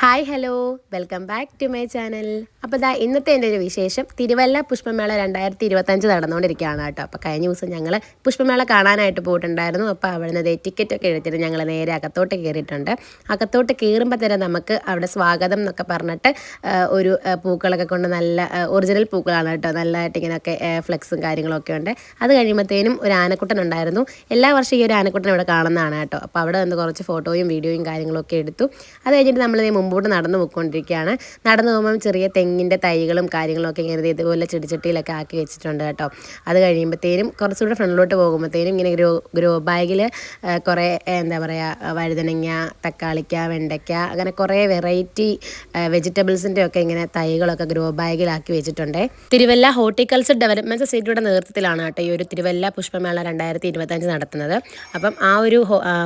Hi hello. Welcome back to my channel. അപ്പോൾ ദാ ഇന്നത്തെ എന്റെ ഒരു വിശേഷം. തിരുവല്ല പുഷ്പമേള രണ്ടായിരത്തി ഇരുപത്തഞ്ച് നടന്നുകൊണ്ടിരിക്കുകയാണ് കേട്ടോ. അപ്പോൾ കഴിഞ്ഞ ദിവസം ഞങ്ങൾ പുഷ്പമേള കാണാനായിട്ട് പോയിട്ടുണ്ടായിരുന്നു. അപ്പോൾ അവിടെ നിന്ന് ടിക്കറ്റ് ഒക്കെ എടുത്തിട്ട് ഞങ്ങൾ നേരെ അകത്തോട്ട് കയറിയിട്ടുണ്ട്. അകത്തോട്ട് കയറുമ്പോൾ തന്നെ നമുക്ക് അവിടെ സ്വാഗതം എന്നൊക്കെ പറഞ്ഞിട്ട് ഒരു പൂക്കളൊക്കെ കൊണ്ട് നല്ല ഒറിജിനൽ പൂക്കളാണ് കേട്ടോ. നല്ലതായിട്ട് ഇങ്ങനെയൊക്കെ ഫ്ലെക്സും കാര്യങ്ങളൊക്കെ ഉണ്ട്. അത് കഴിയുമ്പോഴത്തേനും ഒരു ആനക്കുട്ടൻ ഉണ്ടായിരുന്നു. എല്ലാ വർഷവും ഈ ഒരു ആനക്കുട്ടൻ ഇവിടെ കാണുന്നതാണ് കേട്ടോ. അപ്പോൾ അവിടെ നിന്ന് കുറച്ച് ഫോട്ടോയും വീഡിയോയും കാര്യങ്ങളൊക്കെ എടുത്തു. അത് കഴിഞ്ഞിട്ട് നമ്മൾ മുമ്പോട്ട് നടന്നു പോയിക്കൊണ്ടിരിക്കുകയാണ്. നടന്നു പോകുമ്പം ചെറിയ തെങ്ങിന്റെ തൈകളും കാര്യങ്ങളും ഒക്കെ ഇങ്ങനെ ഇതുപോലെ ചെടിച്ചട്ടിയിലൊക്കെ ആക്കി വെച്ചിട്ടുണ്ട് കേട്ടോ. അത് കഴിയുമ്പോഴത്തേനും കുറച്ചുകൂടെ ഫ്രണ്ടിലോട്ട് പോകുമ്പോഴത്തേനും ഇങ്ങനെ ഗ്രോ ഗ്രോ ബാഗിൽ കുറേ എന്താ പറയുക വഴുതനങ്ങ തക്കാളിക്ക വെണ്ടയ്ക്ക അങ്ങനെ കുറേ വെറൈറ്റി വെജിറ്റബിൾസിന്റെ ഒക്കെ ഇങ്ങനെ തൈകളൊക്കെ ഗ്രോ ബാഗിലാക്കി വെച്ചിട്ടുണ്ട്. തിരുവല്ല ഹോർട്ടിക്കൾച്ചർ ഡെവലപ്മെന്റ് സൊസൈറ്റിയുടെ നേതൃത്വത്തിലാണ് കേട്ടോ ഈ ഒരു തിരുവല്ല പുഷ്പമേള രണ്ടായിരത്തി ഇരുപത്തഞ്ച് നടത്തുന്നത്. അപ്പം ആ ഒരു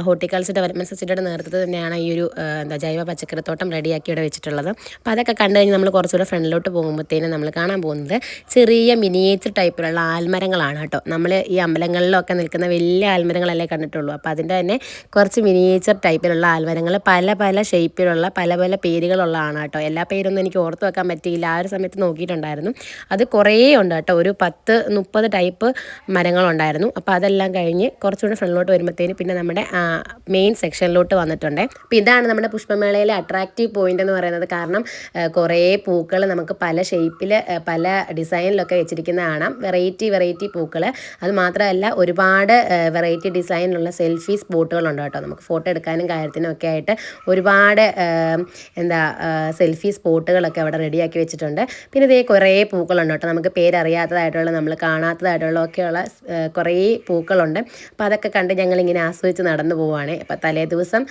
ഹോർട്ടിക്കൾച്ചർ ഡെവലപ്മെന്റ് സൊസൈറ്റിയുടെ നേതൃത്വത്തിൽ തന്നെയാണ് ഈ ഒരു എന്താ ജൈവ പച്ചക്കറിത്തോട്ടം റെഡിയാക്കി ഇവിടെ വെച്ചിട്ടുള്ളത്. അപ്പോൾ അതൊക്കെ കണ്ടു കഴിഞ്ഞ് നമ്മൾ കുറച്ചുകൂടെ ഫ്രണ്ടിലോട്ട് പോകുമ്പോഴത്തേനും നമ്മൾ കാണാൻ പോകുന്നത് ചെറിയ മിനിയേച്ചർ ടൈപ്പിലുള്ള ആൽമരങ്ങളാണ് കേട്ടോ. നമ്മൾ ഈ അമ്പലങ്ങളിലൊക്കെ നിൽക്കുന്ന വലിയ ആൽമരങ്ങളല്ലേ കണ്ടിട്ടുള്ളൂ. അപ്പോൾ അതിന്റെ തന്നെ കുറച്ച് മിനിയേച്ചർ ടൈപ്പിലുള്ള ആൽമരങ്ങൾ പല പല ഷേപ്പിലുള്ള പല പല പേരുകളുള്ളതാണ് കേട്ടോ. എല്ലാ പേരൊന്നും എനിക്ക് ഓർത്ത് വെക്കാൻ പറ്റിയില്ല. ആ ഒരു സമയത്ത് നോക്കിയിട്ടുണ്ടായിരുന്നു. അത് കുറേ ഉണ്ട് കേട്ടോ. ഒരു പത്ത് മുപ്പത് ടൈപ്പ് മരങ്ങളുണ്ടായിരുന്നു. അപ്പോൾ അതെല്ലാം കഴിഞ്ഞ് കുറച്ചുകൂടെ ഫ്രണ്ടിലോട്ട് വരുമ്പോഴത്തേന് പിന്നെ നമ്മുടെ മെയിൻ സെക്ഷനിലോട്ട് വന്നിട്ടുണ്ട്. അപ്പോൾ ഇതാണ് നമ്മുടെ പുഷ്പമേളയിലെ അട്രാക്റ്റീവ് പോയിന്റ് എന്ന് പറയുന്നത് കാരണം കുറേ പൂക്കൾ നമുക്ക് പല ഷേപ്പിൽ പല ഡിസൈനിലൊക്കെ വെച്ചിരിക്കുന്ന കാണാം. വെറൈറ്റി വെറൈറ്റി പൂക്കൾ അത് മാത്രമല്ല ഒരുപാട് വെറൈറ്റി ഡിസൈനിലുള്ള സെൽഫി സ്പോട്ടുകളുണ്ട് കേട്ടോ. നമുക്ക് ഫോട്ടോ എടുക്കാനും കാര്യത്തിനും ഒക്കെ ആയിട്ട് ഒരുപാട് എന്താ സെൽഫി സ്പോട്ടുകളൊക്കെ അവിടെ റെഡിയാക്കി വെച്ചിട്ടുണ്ട്. പിന്നെ ഇതേ കുറേ പൂക്കളുണ്ട് കേട്ടോ. നമുക്ക് പേരറിയാത്തതായിട്ടുള്ള നമ്മൾ കാണാത്തതായിട്ടുള്ള ഒക്കെയുള്ള കുറേ പൂക്കളുണ്ട്. അപ്പോൾ അതൊക്കെ കണ്ട് ഞങ്ങളിങ്ങനെ ആസ്വദിച്ച് നടന്നു പോവുകയാണ് അപ്പോൾ തലേ ദിവസം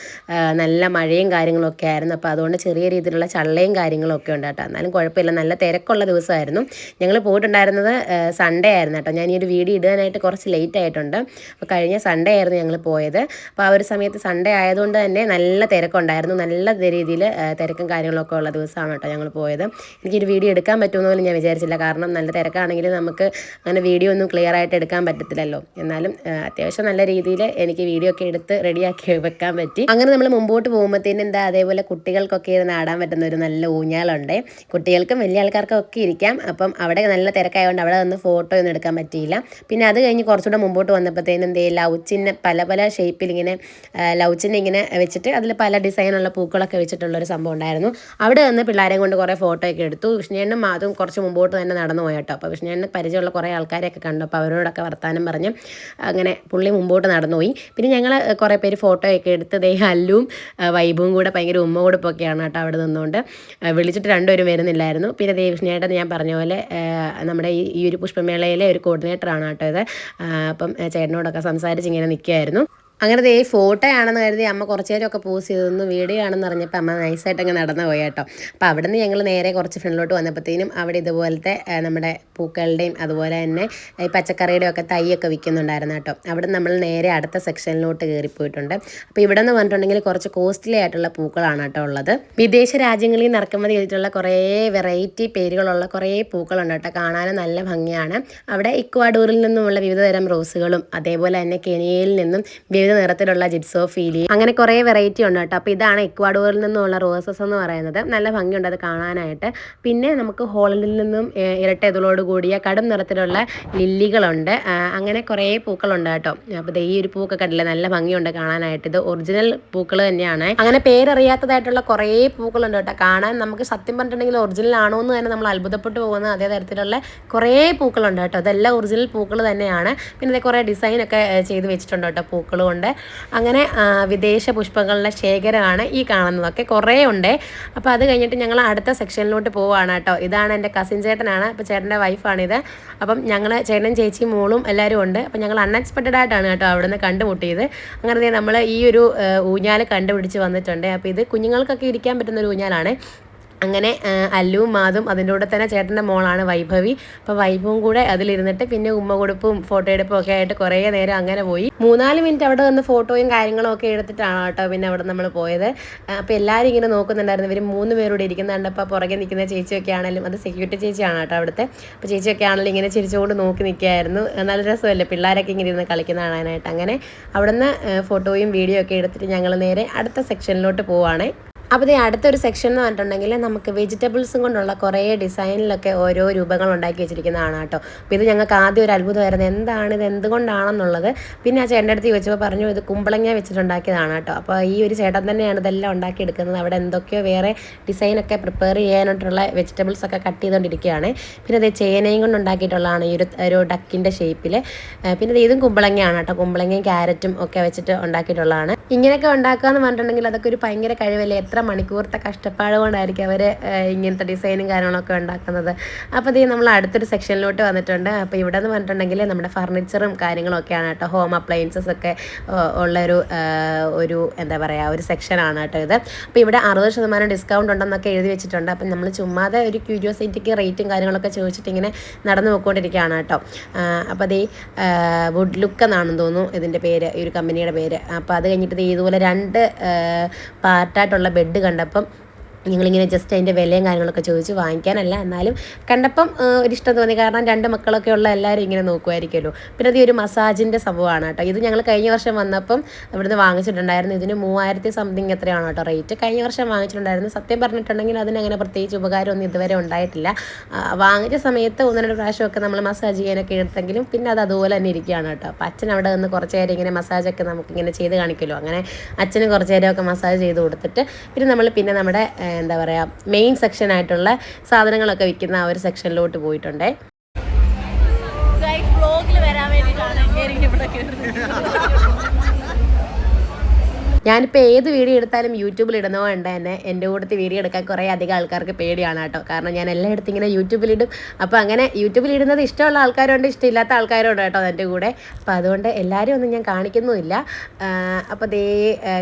നല്ല മഴയും കാര്യങ്ങളൊക്കെ ആയിരുന്നു. അപ്പോൾ അതുകൊണ്ട് ചെറിയ രീതിയിലുള്ള ചള്ളയും കാര്യങ്ങളൊക്കെ ഉണ്ട് കേട്ടോ. എന്നാലും കുഴപ്പമില്ല. നല്ല തിരക്കുള്ള ദിവസമായിരുന്നു. ഞങ്ങൾ പോയിട്ടുണ്ടായിരുന്നത് സൺഡേ ആയിരുന്നു കേട്ടോ. ഞാൻ ഈ ഒരു വീഡിയോ ഇടാനായിട്ട് കുറച്ച് ലേറ്റ് ആയിട്ടുണ്ട്. അപ്പോൾ കഴിഞ്ഞ സൺഡേ ആയിരുന്നു ഞങ്ങൾ പോയത്. അപ്പോൾ ആ ഒരു സമയത്ത് സൺഡേ ആയതുകൊണ്ട് തന്നെ നല്ല തിരക്കുണ്ടായിരുന്നു. നല്ല രീതിയിൽ തിരക്കും കാര്യങ്ങളൊക്കെ ഉള്ള ദിവസമാണ് കേട്ടോ ഞങ്ങൾ പോയത്. എനിക്കൊരു വീഡിയോ എടുക്കാൻ പറ്റുമെന്ന് പോലും ഞാൻ വിചാരിച്ചില്ല. കാരണം നല്ല തിരക്കാണെങ്കിൽ നമുക്ക് അങ്ങനെ വീഡിയോ ഒന്നും ക്ലിയർ ആയിട്ട് എടുക്കാൻ പറ്റത്തില്ലല്ലോ. എന്നാലും അത്യാവശ്യം നല്ല രീതിയിൽ എനിക്ക് വീഡിയോ ഒക്കെ എടുത്ത് റെഡിയാക്കി വെക്കാൻ പറ്റി. അങ്ങനെ നമ്മൾ മുമ്പോട്ട് പോകുമ്പോഴത്തേനും എന്താ അതേപോലെ കുട്ടികൾക്കൊക്കെ ഇരുന്ന് ആടാൻ പറ്റുന്ന ഒരു നല്ല ഊഞ്ഞാലുണ്ട്. കുട്ടികൾക്കും വലിയ ആൾക്കാർക്കും ഒക്കെ ഇരിക്കാം. അപ്പം അവിടെ നല്ല തിരക്കായതുകൊണ്ട് അവിടെ നിന്ന് ഫോട്ടോ ഒന്നും എടുക്കാൻ പറ്റിയില്ല. പിന്നെ അത് കഴിഞ്ഞ് കുറച്ചുകൂടെ മുമ്പോട്ട് വന്നപ്പോഴത്തേനും എന്ത് ചെയ്യും? ലൗച്ചിന്റെ പല പല ഷേപ്പിൽ ഇങ്ങനെ ലൗച്ചിന്റെ ഇങ്ങനെ വെച്ചിട്ട് അതിൽ പല ഡിസൈനുള്ള പൂക്കളൊക്കെ വെച്ചിട്ടുള്ളൊരു സംഭവം ഉണ്ടായിരുന്നു. അവിടെ നിന്ന് പിള്ളേരെ കൊണ്ട് കുറേ ഫോട്ടോ ഒക്കെ എടുത്തു. വിഷ്ണുണ്ണും അതും കുറച്ച് മുമ്പോട്ട് തന്നെ നടന്നു പോയട്ടോ. അപ്പോൾ വിഷ്ണുണ്ണ പരിചയമുള്ള കുറേ ആൾക്കാരെയൊക്കെ കണ്ടു. അപ്പോൾ അവരോടൊക്കെ വർത്താനം പറഞ്ഞ് അങ്ങനെ പുള്ളി മുമ്പോട്ട് നടന്നുപോയി. പിന്നെ ഞങ്ങൾ കുറേ പേര് ഫോട്ടോ ഒക്കെ എടുത്ത് ദേ അല്ലും വൈബും കൂടെ ഭയങ്കര ഉമ്മ കൊടുപ്പൊക്കെയാണ് കേട്ടോ അവിടെ നിന്നുകൊണ്ട്. വിളിച്ചിട്ട് രണ്ടുപേരും വരുന്നില്ലായിരുന്നു. പിന്നെ ദേവിഷ്ണേട്ടൻ ഞാൻ പറഞ്ഞ പോലെ നമ്മുടെ ഈ ഈ ഒരു പുഷ്പമേളയിലെ ഒരു കോർഡിനേറ്ററാണ് കേട്ടോ ഇത്. അപ്പം ചേട്ടനോടൊക്കെ സംസാരിച്ച് ഇങ്ങനെ നിൽക്കുകയായിരുന്നു അങ്ങനെ ദേ ഫോട്ടോ ആണെന്ന് കരുതി അമ്മ കുറച്ച് നേരമൊക്കെ പോസ് ചെയ്തൊന്ന് വീഡിയോ ആണെന്ന് അറിഞ്ഞപ്പോൾ അമ്മ നൈസായിട്ട് അങ്ങ് നടന്നു പോയി കേട്ടോ. അപ്പോൾ അവിടെ നിന്ന് ഞങ്ങൾ നേരെ കുറച്ച് ഫ്രണ്ടിലോട്ട് വന്നപ്പോഴത്തേനും അവിടെ ഇതുപോലത്തെ നമ്മുടെ പൂക്കളുടെയും അതുപോലെ തന്നെ ഈ പച്ചക്കറിയുടെയും ഒക്കെ തൈയൊക്കെ വിൽക്കുന്നുണ്ടായിരുന്നു കേട്ടോ. അവിടെ നമ്മൾ നേരെ അടുത്ത സെക്ഷനിലോട്ട് കയറിപ്പോയിട്ടുണ്ട്. അപ്പോൾ ഇവിടെ നിന്ന് പറഞ്ഞിട്ടുണ്ടെങ്കിൽ കുറച്ച് കോസ്റ്റ്ലി ആയിട്ടുള്ള പൂക്കളാണ് കേട്ടോ ഉള്ളത്. വിദേശ രാജ്യങ്ങളിൽ നിന്ന് ഇറക്കുമതി ചെയ്തിട്ടുള്ള കുറേ വെറൈറ്റി പേരുകളുള്ള കുറേ പൂക്കളുണ്ട് കേട്ടോ. കാണാനും നല്ല ഭംഗിയാണ്. അവിടെ ഇക്വാഡൂറിൽ നിന്നുമുള്ള വിവിധ തരം റോസുകളും അതേപോലെ തന്നെ കെനിയയിൽ നിന്നും വിവിധ നിറത്തിലുള്ള ജിപ്സോഫീലി അങ്ങനെ കുറേ വെറൈറ്റി ഉണ്ട് കേട്ടോ. അപ്പോൾ ഇതാണ് എക്വാഡോറിൽ നിന്നുള്ള റോസസ് എന്ന് പറയുന്നത്. നല്ല ഭംഗിയുണ്ട് അത് കാണാനായിട്ട്. പിന്നെ നമുക്ക് ഹോളണ്ടിൽ നിന്നും ഇരട്ട ഇതളോട് കൂടിയ കടും നിറത്തിലുള്ള ലില്ലികളുണ്ട്. അങ്ങനെ കുറേ പൂക്കളുണ്ട് കേട്ടോ. അപ്പോൾ ദേ ഈ ഒരു പൂക്കെ കണ്ടില്ലേ? നല്ല ഭംഗിയുണ്ട് കാണാനായിട്ട്. ഇത് ഒറിജിനൽ പൂക്കൾ തന്നെയാണ്. അങ്ങനെ പേരറിയാത്തതായിട്ടുള്ള കുറേ പൂക്കളുണ്ട് കേട്ടോ. കാണാൻ നമുക്ക് സത്യം പറഞ്ഞിട്ടുണ്ടെങ്കിൽ ഒറിജിനൽ ആണോ എന്ന് തന്നെ നമ്മൾ അത്ഭുതപ്പെട്ടു പോകുന്ന അതേ തരത്തിലുള്ള കുറേ പൂക്കളുണ്ട് കേട്ടോ. അതെല്ലാം ഒറിജിനൽ പൂക്കൾ തന്നെയാണ്. പിന്നെ കുറെ ഡിസൈനൊക്കെ ചെയ്ത് വെച്ചിട്ടുണ്ട് കേട്ടോ പൂക്കൾ അങ്ങനെ വിദേശ പുഷ്പങ്ങളുടെ ശേഖരമാണ് ഈ കാണുന്നതൊക്കെ. കുറേ ഉണ്ട്. അപ്പോൾ അത് കഴിഞ്ഞിട്ട് ഞങ്ങൾ അടുത്ത സെക്ഷനിലോട്ട് പോവുകയാണ് കേട്ടോ. ഇതാണ് എന്റെ കസിൻ ചേട്ടനാണ്. അപ്പോൾ ചേട്ടന്റെ വൈഫാണിത് അപ്പം ഞങ്ങൾ ചേട്ടനും ചേച്ചിയും മോളും എല്ലാവരും ഉണ്ട്. അപ്പം ഞങ്ങൾ അൺഎക്സ്പെക്റ്റഡ് ആയിട്ടാണ് കേട്ടോ അവിടെ നിന്ന് കണ്ടുമുട്ടിയത്. അങ്ങനെ നമ്മൾ ഈ ഒരു ഊഞ്ഞാൽ കണ്ടുപിടിച്ച് വന്നിട്ടുണ്ട്. അപ്പോൾ ഇത് കുഞ്ഞുങ്ങൾക്കൊക്കെ ഇരിക്കാൻ പറ്റുന്ന ഒരു ഊഞ്ഞാലാണ്. അങ്ങനെ അല്ലുവും മാതും അതിന്റെ കൂടെ തന്നെ ചേട്ടന്റെ മോളാണ് വൈഭവി. അപ്പോൾ വൈഭവും കൂടെ അതിലിരുന്നിട്ട് പിന്നെ ഉമ്മ കൊടുപ്പും ഫോട്ടോ എടുപ്പും ഒക്കെ ആയിട്ട് കുറേ നേരം അങ്ങനെ പോയി. മൂന്നാൽ മിനിറ്റ് അവിടെ നിന്ന് ഫോട്ടോയും കാര്യങ്ങളും ഒക്കെ എടുത്തിട്ടാണ് കേട്ടോ പിന്നെ അവിടെ നമ്മൾ പോയത്. അപ്പോൾ എല്ലാവരും ഇങ്ങനെ നോക്കുന്നുണ്ടായിരുന്നു. ഇവർ മൂന്ന് പേരോട് ഇരിക്കുന്ന അപ്പോൾ പുറകെ നിൽക്കുന്ന ചേച്ചിയൊക്കെ ആണെങ്കിലും അത് സെക്യൂരിറ്റി ചേച്ചിയാണ് കേട്ടോ അവിടുത്തെ. അപ്പോൾ ചേച്ചിയൊക്കെ ആണെങ്കിലും ഇങ്ങനെ ചിരിച്ചുകൊണ്ട് നോക്കി നിൽക്കുകയായിരുന്നു. നല്ല രസമല്ലേ? പിള്ളേരൊക്കെ ഇങ്ങനെ ഇരുന്ന് കളിക്കുന്ന കാണാനായിട്ട്. അങ്ങനെ അവിടുന്ന് ഫോട്ടോയും വീഡിയോ ഒക്കെ എടുത്തിട്ട് ഞങ്ങൾ നേരെ അടുത്ത സെക്ഷനിലോട്ട് പോവുകയാണ്. അപ്പോൾ ഈ അടുത്തൊരു സെക്ഷൻ എന്ന് പറഞ്ഞിട്ടുണ്ടെങ്കിൽ നമുക്ക് വെജിറ്റബിൾസും കൊണ്ടുള്ള കുറേ ഡിസൈനിലൊക്കെ ഓരോ രൂപങ്ങൾ ഉണ്ടാക്കി വെച്ചിരിക്കുന്നതാണ് കേട്ടോ. അപ്പോൾ ഇത് ഞങ്ങൾക്ക് ആദ്യം ഒരു അത്ഭുതമായിരുന്നു എന്താണ് ഇത്? എന്തുകൊണ്ടാണെന്നുള്ളത്? പിന്നെ ആ ചേട്ടന്റെ അടുത്ത് ചോദിച്ചപ്പോൾ പറഞ്ഞു ഇത് കുമ്പളങ്ങ വെച്ചിട്ടുണ്ടാക്കിയതാണ് കേട്ടോ. അപ്പോൾ ഈ ഒരു ചേട്ടൻ തന്നെയാണ് ഇതെല്ലാം ഉണ്ടാക്കിയെടുക്കുന്നത്. അവിടെ എന്തൊക്കെയോ വേറെ ഡിസൈനൊക്കെ പ്രിപ്പയർ ചെയ്യാനായിട്ടുള്ള വെജിറ്റബിൾസ് ഒക്കെ കട്ട് ചെയ്തുകൊണ്ടിരിക്കുകയാണ് പിന്നെ ഇത് ചേനയും കൊണ്ട് ഉണ്ടാക്കിയിട്ടുള്ളതാണ് ഈ ഒരു ഒരു ഡക്കിന്റെ ഷേപ്പിൽ പിന്നെ ഇതും കുമ്പളങ്ങയാണ് കേട്ടോ. കുമ്പളങ്ങയും ക്യാരറ്റും ഒക്കെ വെച്ചിട്ട് ഉണ്ടാക്കിയിട്ടുള്ളതാണ്. ഇങ്ങനെയൊക്കെ ഉണ്ടാക്കുക എന്ന് പറഞ്ഞിട്ടുണ്ടെങ്കിൽ അതൊക്കെ ഒരു ഭയങ്കര കഴിവല്ലേ? എത്ര മണിക്കൂറത്തെ കഷ്ടപ്പാട് കൊണ്ടായിരിക്കും അവർ ഇങ്ങനത്തെ ഡിസൈനും കാര്യങ്ങളൊക്കെ ഉണ്ടാക്കുന്നത്. അപ്പോൾ ഇത് നമ്മൾ അടുത്തൊരു സെക്ഷനിലോട്ട് വന്നിട്ടുണ്ട്. അപ്പോൾ ഇവിടെ എന്ന് പറഞ്ഞിട്ടുണ്ടെങ്കിൽ നമ്മുടെ ഫർണിച്ചറും കാര്യങ്ങളൊക്കെയാണ് കേട്ടോ. ഹോം അപ്ലയൻസസ് ഒക്കെ ഉള്ളൊരു ഒരു എന്താ പറയുക ഒരു സെക്ഷനാണ് കേട്ടോ ഇത്. അപ്പോൾ ഇവിടെ അറുപത് ശതമാനം ഡിസ്കൗണ്ട് ഉണ്ടെന്നൊക്കെ എഴുതി വെച്ചിട്ടുണ്ട്. അപ്പം നമ്മൾ ചുമ്മാതെ ഒരു ക്യൂരിയോസിറ്റിക്ക് റേറ്റും കാര്യങ്ങളൊക്കെ ചോദിച്ചിട്ട് ഇങ്ങനെ നടന്നു പോയിക്കൊണ്ടിരിക്കുകയാണ് കേട്ടോ. അപ്പോൾ അത് വുഡ് ലുക്ക് എന്നാണെന്ന് തോന്നുന്നു ഇതിന്റെ പേര് ഈ ഒരു കമ്പനിയുടെ പേര്. അപ്പോൾ അത് കഴിഞ്ഞിട്ട് ഇതുപോലെ രണ്ട് പാർട്ടായിട്ടുള്ള ബെഡ് കണ്ടപ്പം ഞങ്ങളിങ്ങനെ ജസ്റ്റ് അതിന്റെ വിലയും കാര്യങ്ങളൊക്കെ ചോദിച്ച് വാങ്ങിക്കാനല്ല. എന്നാലും കണ്ടപ്പം ഒരു ഇഷ്ടം തോന്നി. കാരണം രണ്ട് മക്കളൊക്കെ ഉള്ള എല്ലാവരും ഇങ്ങനെ നോക്കുമായിരിക്കുമല്ലോ പിന്നെ അത് ഒരു മസാജിന്റെ സംഭവമാണ് കേട്ടോ. ഇത് ഞങ്ങൾ കഴിഞ്ഞ വർഷം വന്നപ്പം ഇവിടുന്ന് വാങ്ങിച്ചിട്ടുണ്ടായിരുന്നു. ഇതിന് മൂവായിരത്തി സംതിങ് എത്രയാണ് കേട്ടോ റേറ്റ് കഴിഞ്ഞ വർഷം വാങ്ങിച്ചിട്ടുണ്ടായിരുന്നു. സത്യം പറഞ്ഞിട്ടുണ്ടെങ്കിൽ അതിനങ്ങനെ പ്രത്യേകിച്ച് ഉപകാരമൊന്നും ഇതുവരെ ഉണ്ടായിട്ടില്ല. വാങ്ങിച്ച സമയത്ത് ഒന്ന് രണ്ട് പ്രാവശ്യമൊക്കെ നമ്മൾ മസാജ് ചെയ്യാനൊക്കെ എടുത്തെങ്കിലും പിന്നെ അത് അതുപോലെ തന്നെ ഇരിക്കുകയാണ് കേട്ടോ. അപ്പോൾ അച്ഛൻ അവിടെ നിന്ന് കുറച്ച് നേരം ഇങ്ങനെ മസാജൊക്കെ നമുക്കിങ്ങനെ ചെയ്ത് കാണിക്കുമല്ലോ. അങ്ങനെ അച്ഛന് കുറച്ച് നേരമൊക്കെ മസാജ് ചെയ്ത് കൊടുത്തിട്ട് പിന്നെ നമ്മൾ പിന്നെ നമ്മുടെ എന്താ പറയുക മെയിൻ സെക്ഷൻ ആയിട്ടുള്ള സാധനങ്ങളൊക്കെ വിൽക്കുന്ന ആ ഒരു സെക്ഷനിലോട്ട് പോയിട്ടുണ്ടേ. വ്ലോഗിൽ വരാൻ വേണ്ടിയിട്ടാണ് ഇവിടെ കയറുന്നത് ഞാനിപ്പോൾ ഏത് വീഡിയോ എടുത്താലും യൂട്യൂബിൽ ഇടുന്നതുകൊണ്ട് തന്നെ എന്റെ കൂടുതൽ വീഡിയോ എടുക്കാൻ കുറേ അധികം ആൾക്കാർക്ക് പേടിയാണ് കേട്ടോ. കാരണം ഞാൻ എല്ലായിടത്തും ഇങ്ങനെ യൂട്യൂബിലിടും അപ്പോൾ അങ്ങനെ യൂട്യൂബിൽ ഇടുന്നത് ഇഷ്ടമുള്ള ആൾക്കാരുണ്ട് ഇഷ്ടമില്ലാത്ത ആൾക്കാരുണ്ട് കേട്ടോ എന്റെ കൂടെ. അപ്പോൾ അതുകൊണ്ട് എല്ലാവരും ഒന്നും ഞാൻ കാണിക്കുന്നുമില്ല. അപ്പോൾ ദേ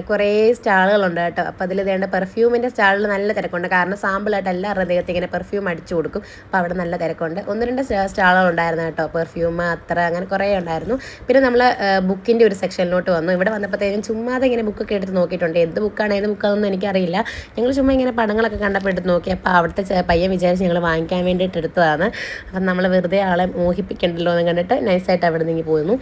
കുറേ സ്റ്റാളുകളുണ്ട് കേട്ടോ. അപ്പോൾ അതിൽ വേണ്ട പെർഫ്യൂമിന്റെ സ്റ്റാളിൽ നല്ല തിരക്കുണ്ട്. കാരണം സാമ്പിളായിട്ട് എല്ലാവരുടെ ദേഹത്ത് ഇങ്ങനെ പെർഫ്യൂം അടിച്ചു കൊടുക്കും. അപ്പോൾ അവിടെ നല്ല തിരക്കുണ്ട്. ഒന്ന് രണ്ട് സ്റ്റാളുകളുണ്ടായിരുന്നു കേട്ടോ. പെർഫ്യൂം അത്ര അങ്ങനെ കുറേ ഉണ്ടായിരുന്നു. പിന്നെ നമ്മൾ ബുക്കിന്റെ ഒരു സെക്ഷനിലോട്ട് വന്നു. ഇവിടെ വന്നപ്പോഴത്തേക്കും ചുമ്മാതെ ഇങ്ങനെ ബുക്കൊക്കെ എടുത്ത് നോക്കിയിട്ടുണ്ട്. എന്ത് ബുക്കാണ് ഏത് ബുക്കാണെന്നൊന്നും എനിക്കറിയില്ല. ഞങ്ങൾ ചുമ്മാ ഇങ്ങനെ പടങ്ങളൊക്കെ കണ്ടപ്പോൾ എടുത്ത് നോക്കി. അപ്പോൾ അവിടുത്തെ പയ്യൻ വിചാരിച്ച് ഞങ്ങൾ വാങ്ങിക്കാൻ വേണ്ടിയിട്ട് എടുത്തതാണ്. അപ്പം നമ്മൾ വെറുതെ ആളെ മോഹിപ്പിക്കണ്ടല്ലോ എന്ന് കണ്ടിട്ട് നൈസായിട്ട് അവിടെ നിന്ന് പോയിരുന്നു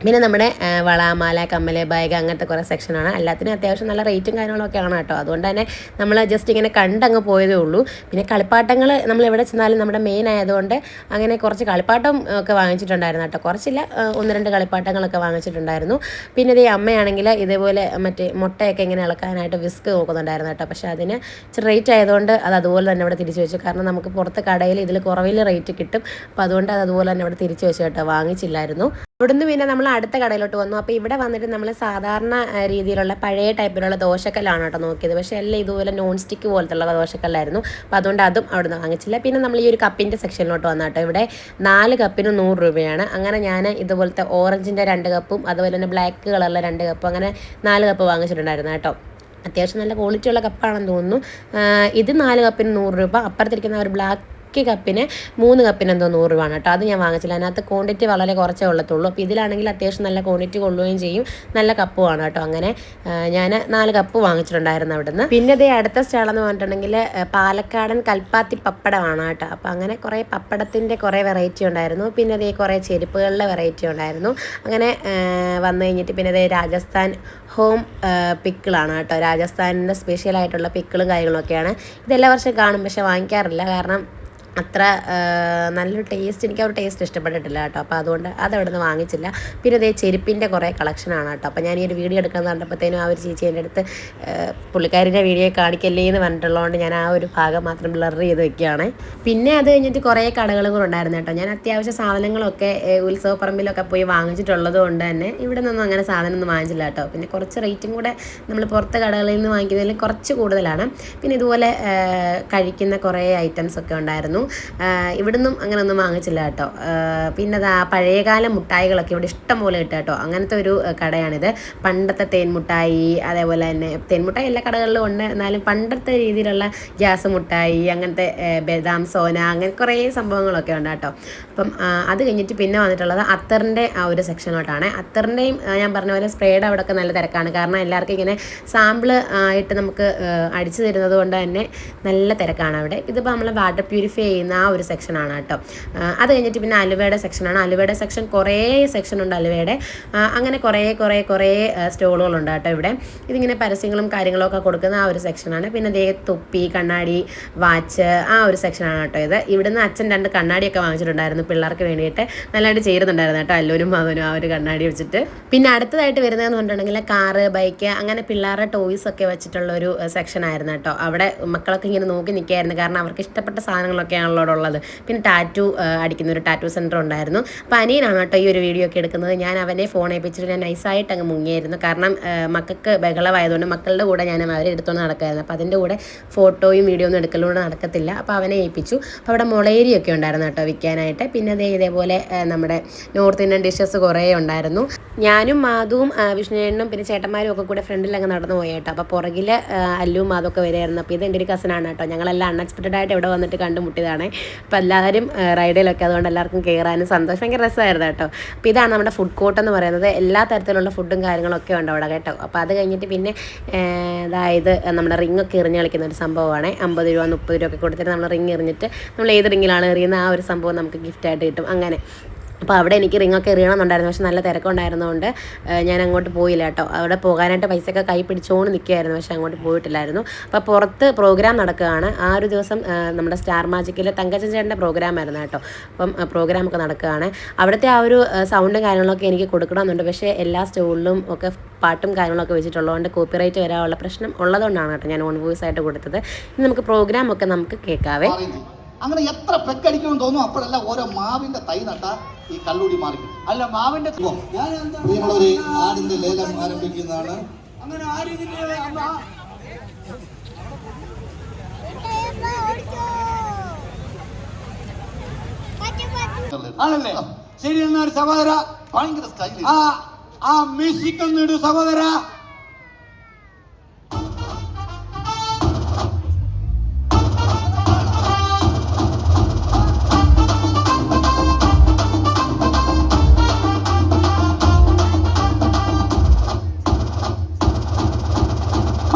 പിന്നെ നമ്മുടെ വളാമാല വള മാല കമ്മൽ ബാഗ് അങ്ങനത്തെ കുറേ സെക്ഷനാണ് എല്ലാത്തിനും അത്യാവശ്യം നല്ല റേറ്റും കാര്യങ്ങളൊക്കെ ആണ് കേട്ടോ. അതുകൊണ്ട് തന്നെ നമ്മൾ ജസ്റ്റ് ഇങ്ങനെ കണ്ടങ്ങ് പോയതേ ഉള്ളൂ. പിന്നെ കളിപ്പാട്ടങ്ങൾ നമ്മൾ എവിടെ ചെന്നാലും നമ്മുടെ മെയിൻ ആയതുകൊണ്ട് അങ്ങനെ കുറച്ച് കളിപ്പാട്ടം ഒക്കെ വാങ്ങിച്ചിട്ടുണ്ടായിരുന്നു കേട്ടോ. കുറച്ചില്ല ഒന്ന് രണ്ട് കളിപ്പാട്ടങ്ങളൊക്കെ വാങ്ങിച്ചിട്ടുണ്ടായിരുന്നു. പിന്നെ ഇത് അമ്മയാണെങ്കിൽ ഇതേപോലെ മറ്റേ മുട്ടയൊക്കെ ഇങ്ങനെ ഇളക്കാനായിട്ട് വിസ്ക് നോക്കുന്നുണ്ടായിരുന്നു കേട്ടോ. പക്ഷേ അതിന് ഇച്ചിരി റേറ്റ് ആയതുകൊണ്ട് അത് അതുപോലെ തന്നെ ഇവിടെ തിരിച്ചു വെച്ചു. കാരണം നമുക്ക് പുറത്ത് കടയിൽ ഇതിൽ കുറവിൽ റേറ്റ് കിട്ടും. അപ്പോൾ അതുകൊണ്ട് അത് അതുപോലെ തന്നെ ഇവിടെ തിരിച്ചു വെച്ചു കേട്ടോ. വാങ്ങിച്ചില്ലായിരുന്നു. ഇവിടുന്ന് പിന്നെ നമ്മൾ അടുത്ത കടയിലോട്ട് വന്നു. അപ്പോൾ ഇവിടെ വന്നിട്ട് നമ്മൾ സാധാരണ രീതിയിലുള്ള പഴയ ടൈപ്പിലുള്ള ദോശക്കല്ലാണ് കേട്ടോ നോക്കിയത്. പക്ഷേ എല്ലാം ഇതുപോലെ നോൺ സ്റ്റിക്ക് പോലത്തുള്ള ദോശക്കല്ലായിരുന്നു. അപ്പോൾ അതുകൊണ്ട് അതും അവിടെ നിന്ന് വാങ്ങിച്ചില്ല. പിന്നെ നമ്മൾ ഈ ഒരു കപ്പിന്റെ സെക്ഷനിലോട്ട് വന്നു കേട്ടോ. ഇവിടെ നാല് കപ്പിന് നൂറ് രൂപയാണ്. അങ്ങനെ ഞാൻ ഇതുപോലത്തെ ഓറഞ്ചിന്റെ രണ്ട് കപ്പും അതുപോലെ തന്നെ ബ്ലാക്ക് കളറിലെ രണ്ട് കപ്പും അങ്ങനെ നാല് കപ്പ് വാങ്ങിച്ചിട്ടുണ്ടായിരുന്നു കേട്ടോ. അത്യാവശ്യം നല്ല ക്വാളിറ്റിയുള്ള കപ്പാണെന്ന് തോന്നുന്നു. ഇത് നാല് കപ്പിന് നൂറ് രൂപ. അപ്പുറത്തിരിക്കുന്ന ഒരു ബ്ലാക്ക് കപ്പിന് മൂന്ന് കപ്പിന് എന്തോ നൂറ് രൂപയാണ് കേട്ടോ. അത് ഞാൻ വാങ്ങിച്ചില്ല. അതിനകത്ത് ക്വാണ്ടിറ്റി വളരെ കുറച്ചേ ഉള്ളത്തുള്ളൂ. അപ്പോൾ ഇതിലാണെങ്കിൽ അത്യാവശ്യം നല്ല ക്വാണ്ടിറ്റി കൊള്ളുകയും ചെയ്യും. നല്ല കപ്പുമാണ് കേട്ടോ. അങ്ങനെ ഞാൻ നാല് കപ്പ് വാങ്ങിച്ചിട്ടുണ്ടായിരുന്നു അവിടുന്ന്. പിന്നെ ഇതേ അടുത്ത സ്റ്റാളെന്ന് പറഞ്ഞിട്ടുണ്ടെങ്കിൽ പാലക്കാടൻ കൽപ്പാത്തി പപ്പടമാണ് കേട്ടോ. അപ്പോൾ അങ്ങനെ കുറേ പപ്പടത്തിന്റെ കുറേ വെറൈറ്റി ഉണ്ടായിരുന്നു. പിന്നെ അതേ കുറേ ചെരുപ്പുകളുടെ വെറൈറ്റി ഉണ്ടായിരുന്നു. അങ്ങനെ വന്നു കഴിഞ്ഞിട്ട് പിന്നെ അതേ രാജസ്ഥാൻ ഹോം പിക്കിളാണ് കേട്ടോ. രാജസ്ഥാനിന്റെ സ്പെഷ്യലായിട്ടുള്ള പിക്കിളും കാര്യങ്ങളൊക്കെയാണ്. ഇതെല്ലാ വർഷം കാണും. പക്ഷെ വാങ്ങിക്കാറില്ല. കാരണം അത്ര നല്ലൊരു ടേസ്റ്റ് എനിക്ക് ആ ഒരു ടേസ്റ്റ് ഇഷ്ടപ്പെട്ടിട്ടില്ല കേട്ടോ. അപ്പോൾ അതുകൊണ്ട് അതവിടെ നിന്ന് വാങ്ങിച്ചില്ല. പിന്നെ അതേ ചെരുപ്പിന്റെ കുറേ കളക്ഷനാണ് കേട്ടോ. അപ്പോൾ ഞാൻ ഈ ഒരു വീഡിയോ എടുക്കുന്നത് കണ്ടപ്പോഴത്തേനും ആ ഒരു ചേച്ചി എന്റെ അടുത്ത് പുള്ളിക്കാരിന്റെ വീഡിയോ കാണിക്കല്ലേ എന്ന് പറഞ്ഞിട്ടുള്ളതുകൊണ്ട് ഞാൻ ആ ഒരു ഭാഗം മാത്രം ബ്ലർ ചെയ്ത് വെക്കുകയാണ്. പിന്നെ അത് കഴിഞ്ഞിട്ട് കുറേ കടകളും കൂടെ ഉണ്ടായിരുന്നു കേട്ടോ. ഞാൻ അത്യാവശ്യ സാധനങ്ങളൊക്കെ ഉത്സവപ്പറമ്പിലൊക്കെ പോയി വാങ്ങിച്ചിട്ടുള്ളത് കൊണ്ട് തന്നെ ഇവിടെ നിന്നൊന്നും അങ്ങനെ സാധനം ഒന്നും വാങ്ങിച്ചില്ല കേട്ടോ. പിന്നെ കുറച്ച് റേറ്റും കൂടെ നമ്മൾ പുറത്ത് കടകളിൽ നിന്ന് വാങ്ങിക്കുന്നതിൽ കുറച്ച് കൂടുതലാണ്. പിന്നെ ഇതുപോലെ കഴിക്കുന്ന കുറേ ഐറ്റംസ് ഒക്കെ ഉണ്ടായിരുന്നു. ഇവിടുന്നും അങ്ങനെ ഒന്നും വാങ്ങിച്ചില്ല കേട്ടോ. പിന്നെ അതാ പഴയകാല മുട്ടായികളൊക്കെ ഇവിടെ ഇഷ്ടം പോലെ കിട്ടുക കേട്ടോ. അങ്ങനത്തെ ഒരു കടയാണിത്. പണ്ടത്തെ തേൻമുട്ടായി അതേപോലെ തന്നെ തേൻമുട്ടായി എല്ലാ കടകളിലും ഉണ്ട്. എന്നാലും പണ്ടത്തെ രീതിയിലുള്ള ഗ്യാസ് മുട്ടായി അങ്ങനത്തെ ബദാം സോന അങ്ങനെ കുറേ സംഭവങ്ങളൊക്കെ ഉണ്ട് കേട്ടോ. അപ്പം അത് കഴിഞ്ഞിട്ട് പിന്നെ വന്നിട്ടുള്ളത് അത്തറിന്റെ ആ ഒരു സെക്ഷനോട്ടാണ്. അത്തറിന്റെയും ഞാൻ പറഞ്ഞ പോലെ സ്പ്രേയുടെ അവിടെ ഒക്കെ നല്ല തിരക്കാണ്. കാരണം എല്ലാവർക്കും ഇങ്ങനെ സാമ്പിൾ ആയിട്ട് നമുക്ക് അടിച്ചു തരുന്നത് കൊണ്ട് തന്നെ നല്ല തിരക്കാണ് അവിടെ. ഇതിപ്പോൾ നമ്മൾ വാട്ടർ പ്യൂരിഫൈ ചെയ്യുന്ന ആ ഒരു സെക്ഷനാണ് കേട്ടോ. അത് കഴിഞ്ഞിട്ട് പിന്നെ അലുവയുടെ സെക്ഷനാണ് അലുവയുടെ സെക്ഷൻ കുറേ സെക്ഷൻ ഉണ്ട് അലുവയുടെ. അങ്ങനെ കുറേ കുറേ കുറേ സ്റ്റോളുകളുണ്ട് കേട്ടോ ഇവിടെ. ഇതിങ്ങനെ പരസ്യങ്ങളും കാര്യങ്ങളും ഒക്കെ കൊടുക്കുന്ന ആ ഒരു സെക്ഷനാണ് പിന്നെ ദേ തുപ്പി കണ്ണാടി വാച്ച് ആ ഒരു സെക്ഷനാണ് കേട്ടോ ഇത്. ഇവിടുന്ന് അച്ഛൻ രണ്ട് കണ്ണാടിയൊക്കെ വാങ്ങിച്ചിട്ടുണ്ടായിരുന്നു പിള്ളേർക്ക് വേണ്ടിയിട്ട്. നല്ലതായിട്ട് ചേരുന്നുണ്ടായിരുന്നു കേട്ടോ അല്ലൂരും മാവനും ആ ഒരു കണ്ണാടി വെച്ചിട്ട്. പിന്നെ അടുത്തതായിട്ട് വരുന്നതെന്ന് പറഞ്ഞിട്ടുണ്ടെങ്കിൽ കാറ് ബൈക്ക് അങ്ങനെ പിള്ളേരുടെ ടോയ്സ് ഒക്കെ വെച്ചിട്ടുള്ള ഒരു സെക്ഷൻ ആയിരുന്നു കേട്ടോ. അവിടെ മക്കളൊക്കെ ഇങ്ങനെ നോക്കി നിൽക്കുകയായിരുന്നു. കാരണം അവർക്ക് ഇഷ്ടപ്പെട്ട സാധനങ്ങളൊക്കെയാണല്ലോ അവിടെ ഉള്ളത് പിന്നെ ടാറ്റു അടിക്കുന്ന ഒരു ടാറ്റു സെന്റർ ഉണ്ടായിരുന്നു. അപ്പോൾ അനിയനാണ് കേട്ടോ ഈ ഒരു വീഡിയോ ഒക്കെ എടുക്കുന്നത്. ഞാൻ അവനെ ഫോൺ ഏൽപ്പിച്ചിട്ട് ഞാൻ നൈസായിട്ട് അങ്ങ് മുങ്ങിയായിരുന്നു. കാരണം മക്കൾക്ക് ബഹളമായതുകൊണ്ട് മക്കളുടെ കൂടെ ഞാൻ അവരെ എടുത്തുകൊണ്ട് നടക്കായിരുന്നു. അപ്പോൾ അതിന്റെ കൂടെ ഫോട്ടോയും വീഡിയോ ഒന്നും എടുക്കലൂടെ നടക്കത്തില്ല. അപ്പോൾ അവനെ ഏൽപ്പിച്ചു. അപ്പോൾ അവിടെ മുളേരിയൊക്കെ ഉണ്ടായിരുന്നു കേട്ടോ വിൽക്കാനായിട്ട്. പിന്നെ അതേ ഇതേപോലെ നമ്മുടെ നോർത്ത് ഇന്ത്യൻ ഡിഷസ് കുറേ ഉണ്ടായിരുന്നു. ഞാനും മാധുവും വിഷ്ണുവേണ്ണും പിന്നെ ചേട്ടന്മാരും ഒക്കെ കൂടെ ഫ്രണ്ടിൽ അങ്ങ് നടന്നു പോയേട്ടോ. അപ്പോൾ പുറകിൽ അല്ലും മാധു ഒക്കെ വരുമായിരുന്നു അപ്പോൾ ഇത് എന്റെ ഒരു കസനാണ് കേട്ടോ. ഞങ്ങളെല്ലാം അൺഎക്സ്പെക്റ്റഡ് ആയിട്ട് ഇവിടെ വന്നിട്ട് കണ്ടുമുട്ടിയതാണ്. അപ്പോൾ എല്ലാവരും റൈഡിലൊക്കെ അതുകൊണ്ട് എല്ലാവർക്കും കയറാനും സന്തോഷം. ഭയങ്കര രസമായിരുന്നു കേട്ടോ. അപ്പോൾ ഇതാണ് നമ്മുടെ ഫുഡ് കോർട്ട് എന്ന് പറയുന്നത്. എല്ലാ തരത്തിലുള്ള ഫുഡും കാര്യങ്ങളൊക്കെ ഉണ്ട് അവിടെ കേട്ടോ. അപ്പോൾ അത് കഴിഞ്ഞിട്ട് പിന്നെ അതായത് നമ്മുടെ റിംഗ് ഒക്കെ എറിഞ്ഞ് കളിക്കുന്ന ഒരു സംഭവമാണ്. അമ്പത് രൂപ മുപ്പത് രൂപ ഒക്കെ കൊടുത്തിട്ട് നമ്മൾ റിംഗ് എറിഞ്ഞിട്ട് നമ്മൾ ഏത് റിങ്ങിലാണ് എറിയുന്ന ആ ഒരു സംഭവം നമുക്ക് ഗിഫ്റ്റായിട്ട് കിട്ടും. അങ്ങനെ. അപ്പോൾ അവിടെ എനിക്ക് റിങ്ങൊക്കെ എറിയണമെന്നുണ്ടായിരുന്നു. പക്ഷെ നല്ല തിരക്കുണ്ടായിരുന്നതുകൊണ്ട് ഞാൻ അങ്ങോട്ട് പോയില്ല കേട്ടോ. അവിടെ പോകാനായിട്ട് പൈസയൊക്കെ കൈ പിടിച്ചുകൊണ്ട് നിൽക്കുകയായിരുന്നു പക്ഷെ അങ്ങോട്ട് പോയിട്ടില്ലായിരുന്നു. അപ്പോൾ പുറത്ത് പ്രോഗ്രാം നടക്കുകയാണ്. ആ ഒരു ദിവസം നമ്മുടെ സ്റ്റാർ മാജിക്കിലെ തങ്കച്ചൻ ചേട്ടന്റെ പ്രോഗ്രാം ആയിരുന്നു കേട്ടോ. അപ്പം പ്രോഗ്രാമൊക്കെ നടക്കുകയാണ്. അവിടുത്തെ ആ ഒരു സൗണ്ടും കാര്യങ്ങളൊക്കെ എനിക്ക് കൊടുക്കണമെന്നുണ്ട്. പക്ഷേ എല്ലാ സ്റ്റോളിലും ഒക്കെ പാട്ടും കാര്യങ്ങളൊക്കെ വെച്ചിട്ടുള്ളതുകൊണ്ട് കോപ്പിറൈറ്റ് വരാനുള്ള പ്രശ്നം ഉള്ളതുകൊണ്ടാണ് കേട്ടോ ഞാൻ ഓൺ വോയിസ് ആയിട്ട് കൊടുത്തത്. ഇനി നമുക്ക് പ്രോഗ്രാം ഒക്കെ നമുക്ക് കേൾക്കാവേ. അങ്ങനെ എത്ര പെക്കടിക്കുമെന്ന് തോന്നും അപ്പോഴല്ല ഓരോ മാവിന്റെ തൈ നട്ട ഈ കല്ലൂടി മാറി. അല്ല മാവിന്റെ പ്രിയമുള്ളവരെ ആടിന്റെ ലേലം ആരംഭിക്കുന്നതാണ്. അങ്ങനെ ആണല്ലേ? ശരി എന്നാൽ സഹോദര. ഭയങ്കര സ്റ്റൈൽ ആ ആ മ്യൂസിക് ഒന്ന് സഹോദര.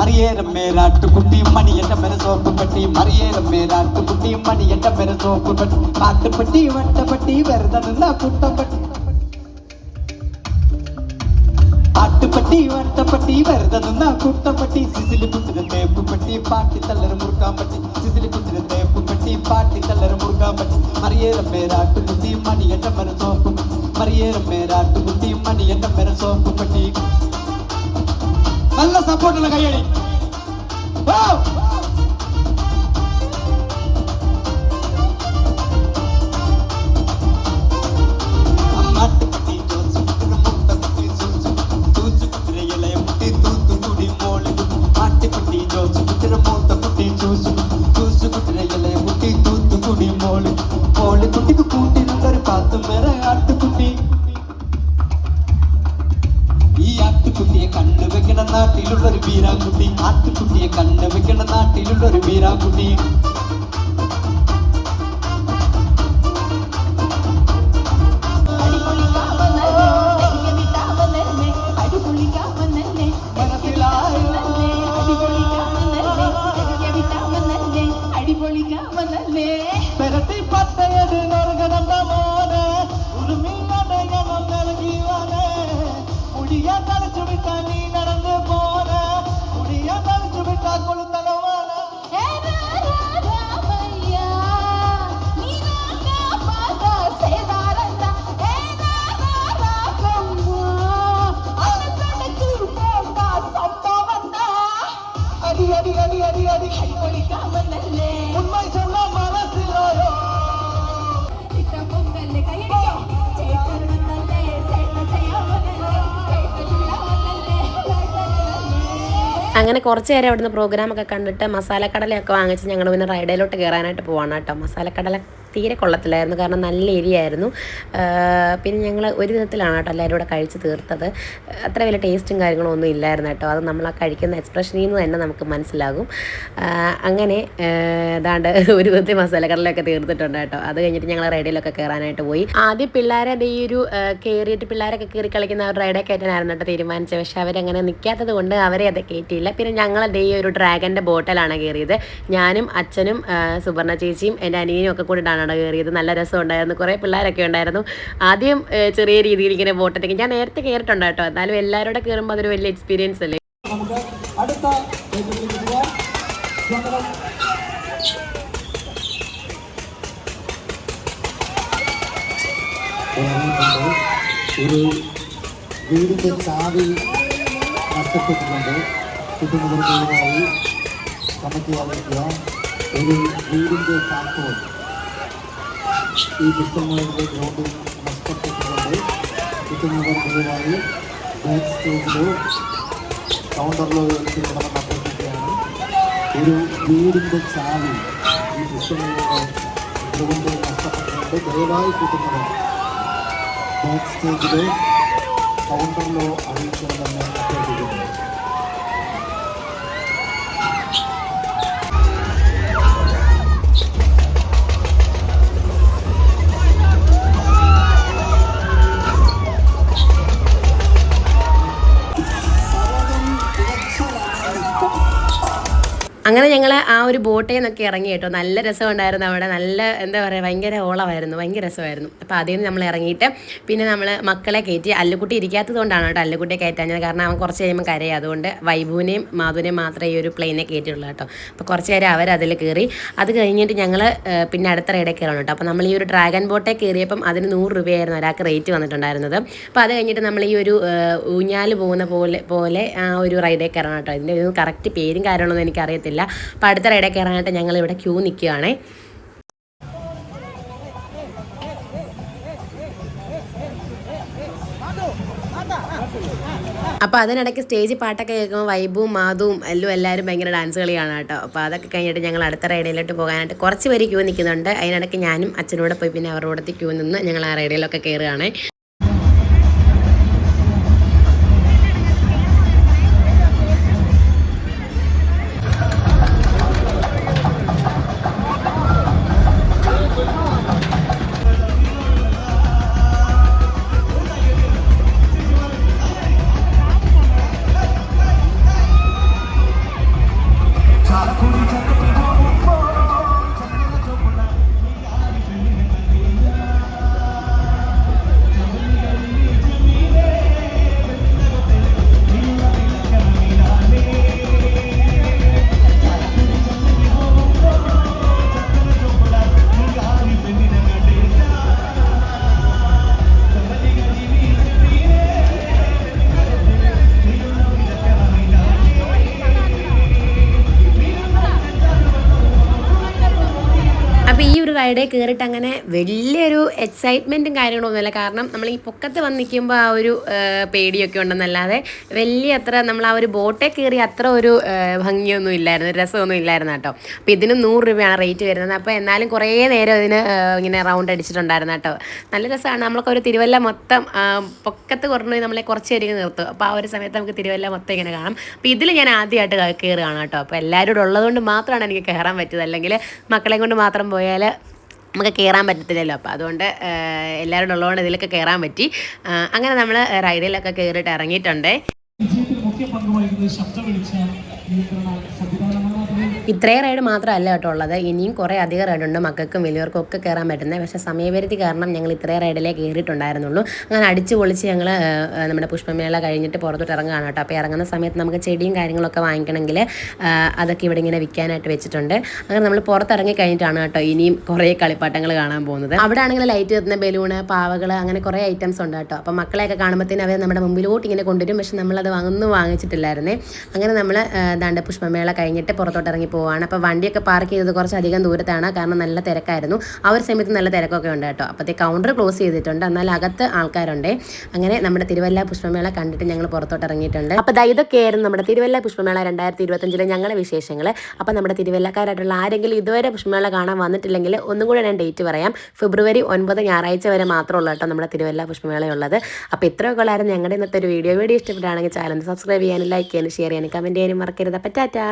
மரியேரம்மே நாட்டுக்குட்டி மணி என்ற பெற சோப்பு பட்டி. மரியேரம்மே நாட்டுக்குட்டி மணி என்ற பெற சோப்பு பட்டி. காட்டுப்பட்டி வட்டப்பட்டி வெறுதனா குட்டப்பட்டி ஆட்டுப்பட்டி வட்டப்பட்டி வருதனா குட்டப்பட்டி சிசிலி குத்துற தேப்பு பட்டி பாட்டி தள்ளர முருகாம்பட்டி சிசிலி குத்துற தேப்பு பட்டி பாட்டி தள்ளர முருகாம்பட்டி மரியேரம் மேராட்டு குட்டி மணி என்ற பெற சோப்பு மரியேரம் மேராட்டு குட்டி மணி என்ற பெற சோப்பு பட்டி. നല്ല സപ്പോർട്ടുള്ള കൈയടി Wow! അങ്ങനെ കുറച്ച് നേരം അവിടുന്ന് പ്രോഗ്രാമൊക്കെ കണ്ടിട്ട് മസാലക്കടലയൊക്കെ വാങ്ങിച്ച് ഞങ്ങൾ പിന്നെ റൈഡയിലോട്ട് കയറാനായിട്ട് പോവാണ് കേട്ടോ. മസാലക്കടല തീരെ കൊള്ളത്തില്ലായിരുന്നു. കാരണം നല്ല എരിയായിരുന്നു. പിന്നെ ഞങ്ങൾ ഒരു വിധത്തിലാണ് കേട്ടോ എല്ലാവരും കൂടെ കഴിച്ച് തീർത്തത്. അത്ര വലിയ ടേസ്റ്റും കാര്യങ്ങളും ഒന്നും ഇല്ലായിരുന്നു കേട്ടോ. അത് നമ്മൾ ആ കഴിക്കുന്ന എക്സ്പ്രഷനിൽ നിന്ന് തന്നെ നമുക്ക് മനസ്സിലാകും. അങ്ങനെ ഏതാണ്ട് ഒരു വിധത്തിൽ മസാലക്കടലൊക്കെ തീർത്തിട്ടുണ്ട് കേട്ടോ. അത് കഴിഞ്ഞിട്ട് ഞങ്ങൾ റൈഡിലൊക്കെ കയറാനായിട്ട് പോയി. ആദ്യം പിള്ളേരെ ഈ ഒരു കയറിയിട്ട് പിള്ളേരൊക്കെ കയറി കളിക്കുന്ന ഒരു റൈഡെ കയറ്റാനായിരുന്നു കേട്ടോ തീരുമാനിച്ചത്. പക്ഷേ അവരങ്ങനെ നിൽക്കാത്തത് കൊണ്ട് അവരെ അത് കയറ്റിയില്ല. പിന്നെ ഞങ്ങൾ ഈ ഒരു ഡ്രാഗന്റെ ബോട്ടിലാണ് കയറിയത്. ഞാനും അച്ഛനും സുവർണ ചേച്ചിയും എന്റെ അനിയനും ഒക്കെ കൂടിയിട്ടാണ് കേട്ടോ കയറിയത്. നല്ല രസമുണ്ടായിരുന്നു. കുറേ പിള്ളേരൊക്കെ ഉണ്ടായിരുന്നു. ആദ്യം ചെറിയ രീതിയിൽ ഇങ്ങനെ ബോട്ടൊക്കെ ഞാൻ നേരത്തെ കയറിയിട്ടുണ്ട് കേട്ടോ. എന്നാലും എല്ലാവരും കൂടെ കയറുമ്പോൾ അതൊരു വലിയ എക്സ്പീരിയൻസ് അല്ലേ? അടുത്ത ഒരു വീടിന്റെ ചാവി നഷ്ടപ്പെട്ടിട്ടുണ്ട്. കുടുംബപരമായി കമ്മിറ്റി അറിയിക്കുക ഒരു വീടിന്റെ താക്കോൽ ഈ പുസ്തകങ്ങളുടെ ഗ്രൗണ്ടിൽ നഷ്ടപ്പെട്ടിട്ടുണ്ട് കുടുംബപരമായി ബാക്ക് സ്റ്റേജിലോ കൗണ്ടറിലോ എത്തിക്കണമെന്ന് അഭ്യർത്ഥിക്കുകയാണ് ഒരു വീടിന്റെ ചാവി ഈ പുസ്തകങ്ങളുടെ ഗ്രൗണ്ടിൽ നഷ്ടപ്പെട്ടിട്ടുണ്ട് ദയവായി കൂട്ടുന്നവർ ബാക്ക് സ്റ്റേജിലോ കൗണ്ടറിലോ അറിയിക്കണമെന്ന് അഭ്യർത്ഥിക്കുന്നു അങ്ങനെ ഞങ്ങൾ ആ ഒരു ബോട്ടിൽ നിന്നൊക്കെ ഇറങ്ങി കേട്ടോ. നല്ല രസം രസമുണ്ടായിരുന്നു അവിടെ. നല്ല എന്താ പറയുക ഭയങ്കര ഓളമായിരുന്നു. ഭയങ്കര രസമായിരുന്നു. അപ്പോൾ അതിൽ നിന്ന് നമ്മൾ ഇറങ്ങിയിട്ട് പിന്നെ നമ്മൾ മക്കളെ കയറ്റി അല്ലുകുട്ടി ഇരിക്കാത്തത് കൊണ്ടാണ് കേട്ടോ അല്ലുക്കുട്ടിയെ കയറ്റാഞ്ഞത്. കാരണം അവൻ കുറച്ച് കഴിയുമ്പോൾ കരയും. അതുകൊണ്ട് വൈഭുവിനെയും മാധുവിനെയും മാത്രമേ ഈ ഒരു പ്ലെയിനെ കയറ്റിയുള്ളൂ കേട്ടോ. അപ്പോൾ കുറച്ച് നേരം അവർ അവരതിൽ കയറി. അത് കഴിഞ്ഞിട്ട് ഞങ്ങൾ പിന്നെ അടുത്ത റൈഡിൽ കയറണം കേട്ടോ. അപ്പോൾ നമ്മൾ ഈ ഒരു ഡ്രാഗൺ ബോട്ടെ കയറിയപ്പം അതിന് നൂറ് രൂപയായിരുന്നു ഒരാൾക്ക് റേറ്റ് വന്നിട്ടുണ്ടായിരുന്നത്. അപ്പോൾ അത് കഴിഞ്ഞിട്ട് നമ്മൾ ഈ ഒരു ഊഞ്ഞാൽ പോകുന്ന പോലെ പോലെ ആ ഒരു റൈഡിൽ കയറണം കേട്ടോ. ഇതിന്റെ കറക്റ്റ് പേരും കാര്യങ്ങളൊന്നും എനിക്കറിയത്തില്ല. അപ്പോൾ അടുത്ത റൈഡേ കയറാനായിട്ട് ഞങ്ങൾ ഇവിടെ ക്യൂ നിൽക്കുകയാണേ. അപ്പോൾ അതിനിടയ്ക്ക് സ്റ്റേജ് പാട്ടൊക്കെ കേൾക്കുമ്പോൾ വൈബും മാധുവും എല്ലാം എല്ലാവരും ഭയങ്കര ഡാൻസ് കളിയാണ് കേട്ടോ. അപ്പോൾ അതൊക്കെ കഴിഞ്ഞിട്ട് ഞങ്ങൾ അടുത്ത റൈഡിലോട്ട് പോകാനായിട്ട് കുറച്ച് പേര് ക്യൂ നിൽക്കുന്നുണ്ട്. അതിനിടയ്ക്ക് ഞാനും അച്ഛനോട് പോയി പിന്നെ അവരുടെ ക്യൂ നിന്ന് ഞങ്ങൾ ആ റൈഡിലൊക്കെ കയറുകയാണ്. റൈഡിൽ കയറിയിട്ട് അങ്ങനെ വലിയൊരു എക്സൈറ്റ്മെന്റും കാര്യങ്ങളൊന്നുമില്ല കാരണം നമ്മൾ ഈ പൊക്കത്ത് വന്ന് നിൽക്കുമ്പോൾ ആ ഒരു പേടിയൊക്കെ ഉണ്ടെന്നല്ലാതെ വലിയ അത്ര നമ്മൾ ആ ഒരു ബോട്ടിൽ കയറി അത്ര ഒരു ഭംഗിയൊന്നും ഇല്ലായിരുന്നു. രസമൊന്നും ഇല്ലായിരുന്നു കേട്ടോ. അപ്പോൾ ഇതിന് നൂറ് രൂപയാണ് റേറ്റ് വരുന്നത്. അപ്പോൾ എന്നാലും കുറേ നേരം ഇതിന് ഇങ്ങനെ റൗണ്ട് അടിച്ചിട്ടുണ്ടായിരുന്നു കേട്ടോ. നല്ല രസമാണ്. നമ്മളൊക്കെ ഒരു തിരുവല്ല മൊത്തം പൊക്കത്ത് കുറഞ്ഞു നമ്മളെ കുറച്ച് നേരം നിർത്തും. അപ്പോൾ ആ ഒരു സമയത്ത് നമുക്ക് തിരുവല്ല മൊത്തം ഇങ്ങനെ കാണാം. അപ്പോൾ ഇതിൽ ഞാൻ ആദ്യമായിട്ട് കയറുകയാണ് കേട്ടോ. അപ്പോൾ എല്ലാവരും ഉള്ളതുകൊണ്ട് മാത്രമാണ് എനിക്ക് കയറാൻ പറ്റിയത്. അല്ലെങ്കിൽ മക്കളെ കൊണ്ട് മാത്രം പോയാൽ നമുക്ക് കയറാൻ പറ്റത്തില്ലല്ലോ. അപ്പോൾ അതുകൊണ്ട് എല്ലാവരും ഉള്ളതുകൊണ്ട് ഇതിലൊക്കെ കയറാൻ പറ്റി. അങ്ങനെ നമ്മൾ റൈഡിലൊക്കെ കയറിയിട്ട് ഇറങ്ങിയിട്ടുണ്ട്. വിജയത്തിൽ മുഖ്യ പങ്ക് വഹിക്കുന്നത് ശബ്ദം നിയന്ത്രണ ഇത്രയും റൈഡ് മാത്രമല്ല കേട്ടോ ഉള്ളത്. ഇനിയും കുറേ അധികം റൈഡുണ്ട് മക്കൾക്കും വലിയവർക്കും ഒക്കെ കയറാൻ പറ്റുന്നത്. പക്ഷേ സമയപരിധി കാരണം ഞങ്ങൾ ഇത്രയും റൈഡിലേ കയറിയിട്ടുണ്ടായിരുന്നുള്ളൂ. അങ്ങനെ അടിച്ച് പൊളിച്ച് ഞങ്ങൾ നമ്മുടെ പുഷ്പമേള കഴിഞ്ഞിട്ട് പുറത്തോട്ട് ഇറങ്ങുകയാണ് കേട്ടോ. അപ്പോൾ ഇറങ്ങുന്ന സമയത്ത് നമുക്ക് ചെടിയും കാര്യങ്ങളൊക്കെ വാങ്ങിക്കണമെങ്കിൽ അതൊക്കെ ഇവിടെ ഇങ്ങനെ വിൽക്കാനായിട്ട് വെച്ചിട്ടുണ്ട്. അങ്ങനെ നമ്മൾ പുറത്തിറങ്ങി കഴിഞ്ഞിട്ടാണ് കേട്ടോ ഇനിയും കുറേ കളിപ്പാട്ടങ്ങൾ കാണാൻ പോകുന്നത്. അവിടെ ആണെങ്കിൽ ലൈറ്റ് കത്തുന്ന ബലൂണ് പാവകൾ അങ്ങനെ കുറേ ഐറ്റംസ് ഉണ്ട് കേട്ടോ. അപ്പോൾ മക്കളെയൊക്കെ കാണുമ്പോഴത്തേനും അവർ നമ്മുടെ മുമ്പിലോട്ട് ഇങ്ങനെ കൊണ്ടുവരും. പക്ഷെ നമ്മളത് ഒന്നും വാങ്ങിച്ചിട്ടില്ലായിരുന്നേ. അങ്ങനെ നമ്മൾ ദാണ്ട പുഷ്പമേള കഴിഞ്ഞിട്ട് പുറത്തോട്ട് ഇറങ്ങി പോവാണ്. അപ്പോൾ വണ്ടിയൊക്കെ പാർക്ക് ചെയ്തത് കുറച്ച് അധികം ദൂരത്താണ്. കാരണം നല്ല തിരക്കായിരുന്നു. ആ ഒരു സമയത്ത് നല്ല തിരക്കൊക്കെ ഉണ്ട് കേട്ടോ. അപ്പോഴത്തെ കൗണ്ടർ ക്ലോസ് ചെയ്തിട്ടുണ്ട്. എന്നാൽ അകത്ത് ആൾക്കാരുണ്ട്. അങ്ങനെ നമ്മുടെ തിരുവല്ല പുഷ്പമേള കണ്ടിട്ട് ഞങ്ങൾ പുറത്തോട്ട് ഇറങ്ങിയിട്ടുണ്ട്. അപ്പോൾ ദാ ഇതൊക്കെയായിരുന്നു നമ്മുടെ തിരുവല്ല പുഷ്പമേള രണ്ടായിരത്തി ഇരുപത്തഞ്ചിലെ ഞങ്ങളുടെ വിശേഷങ്ങൾ. അപ്പോൾ നമ്മുടെ തിരുവല്ലക്കാരായിട്ടുള്ള ആരെങ്കിലും ഇതുവരെ പുഷ്പമേള കാണാൻ വന്നിട്ടില്ലെങ്കിൽ ഒന്നും കൂടെ ഞാൻ ഡേറ്റ് പറയാം. ഫെബ്രുവരി ഒൻപത് ഞായറാഴ്ച വരെ മാത്രമുള്ളൂ കേട്ടോ നമ്മുടെ തിരുവല്ല പുഷ്പമേളയുള്ളത്. അപ്പോൾ ഇത്രയൊക്കെ ഉള്ളായിരുന്നു ഞങ്ങളുടെ ഇന്നത്തെ ഒരു വീഡിയോ വീഡിയോ ഇഷ്ടപ്പെട്ടാണെങ്കിൽ ചാനൽ സബ്സ്ക്രൈബ് ചെയ്യാനും ലൈക്ക് ചെയ്യാനും ഷെയർ ചെയ്യാനും കമന്റ് ചെയ്യാനും മറക്കരുത്. അപ്പം ടാറ്റാ.